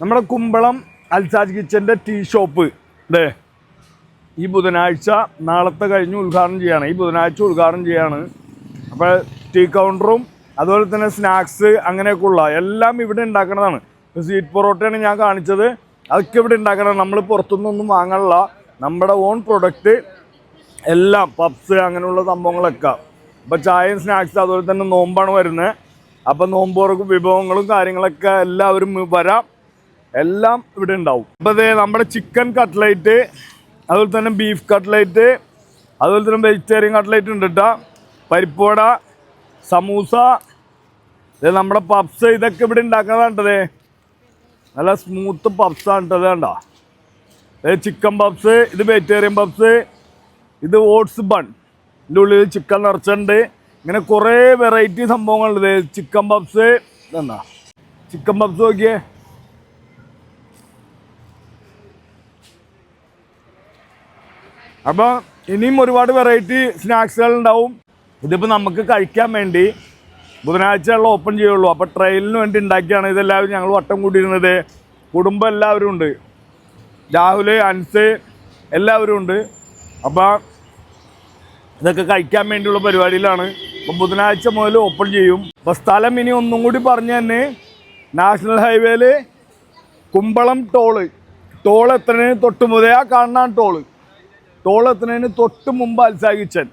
നമ്മുടെ കുമ്പളം അൽസാജ് കിച്ചന്റെ tea shop അല്ലേ ഈ ബുധനാഴ്ച നാളത്തെ കഴിഞ്ഞ് ഉദ്ഘാടനം ചെയ്യാണ്. ഈ ബുധനാഴ്ച ഉദ്ഘാടനം ചെയ്യാണ്. അപ്പോൾ ടീ കൗണ്ടറും അതുപോലെ തന്നെ സ്നാക്സ് അങ്ങനെയൊക്കെ ഉള്ള എല്ലാം ഇവിടെ ഉണ്ടാക്കുന്നതാണ് സ്വീറ്റ് പൊറോട്ടയാണ് ഞാൻ കാണിച്ചത്. അതൊക്കെ ഇവിടെ ഉണ്ടാക്കണം. നമ്മൾ പുറത്തുനിന്നൊന്നും വാങ്ങാനുള്ള നമ്മുടെ ഓൺ പ്രൊഡക്റ്റ് എല്ലാം പപ്സ് അങ്ങനെയുള്ള സംഭവങ്ങളൊക്കെ. അപ്പോൾ ചായയും സ്നാക്സ് അതുപോലെ തന്നെ നോമ്പാണ് വരുന്നത്. അപ്പോൾ നോമ്പ് തുറക്കും വിഭവങ്ങളും കാര്യങ്ങളൊക്കെ എല്ലാവരും വരാം. എല്ലാം ഇവിടെ ഉണ്ടാവും. അപ്പോൾ നമ്മുടെ ചിക്കൻ കട്ട്ലൈറ്റ് അതുപോലെ തന്നെ ബീഫ് കട്ട്ലൈറ്റ് അതുപോലെ തന്നെ വെജിറ്റേറിയൻ കട്ട്ലൈറ്റ് ഉണ്ട് കേട്ടോ പരിപ്പോട സമൂസ ഇത് നമ്മുടെ പപ്സ് ഇതൊക്കെ ഇവിടെ ഉണ്ടാക്കുന്നതാണ്ടതേ നല്ല സ്മൂത്ത് പപ്സാണ് കേട്ടത് കണ്ടോ? ചിക്കൻ പപ്സ് ഇത് വെജിറ്റേറിയൻ പപ്സ് ഇത് ഓട്സ് ബൺ ഇതിന്റെ ഉള്ളിൽ ചിക്കൻ നിറച്ചുണ്ട് ഇങ്ങനെ കുറേ വെറൈറ്റി സംഭവങ്ങളുണ്ട്. ചിക്കൻ പപ്സ് എന്താ ചിക്കൻ പപ്സ് നോക്കിയേ. അപ്പോൾ ഇനിയും ഒരുപാട് വെറൈറ്റി സ്നാക്സുകൾ ഉണ്ടാവും. ഇതിപ്പോൾ നമുക്ക് കഴിക്കാൻ വേണ്ടി ബുധനാഴ്ചയുള്ള ഓപ്പൺ ചെയ്യുള്ളൂ. അപ്പോൾ ട്രെയിലിന് വേണ്ടി ഉണ്ടാക്കിയാണ് ഇതെല്ലാവരും ഞങ്ങൾ വട്ടം കൂടിയിരുന്നത്. കുടുംബം എല്ലാവരും ഉണ്ട്. രാഹുൽ അൻസ് എല്ലാവരും ഉണ്ട്. അപ്പോൾ ഇതൊക്കെ കഴിക്കാൻ വേണ്ടിയുള്ള പരിപാടിയിലാണ്. അപ്പം ബുധനാഴ്ച മുതൽ ഓപ്പൺ ചെയ്യും. അപ്പോൾ സ്ഥലം ഇനി ഒന്നും കൂടി പറഞ്ഞു തന്നെ നാഷണൽ ഹൈവേയിൽ കുമ്പളം ടോൾ ടോൾ എത്തുന്നതിന് തൊട്ട് മുതലേ ആ കാണാൻ ടോൾ ടോൾ എത്തുന്നതിന് തൊട്ട് മുമ്പ് അൽസാ കിച്ചൻ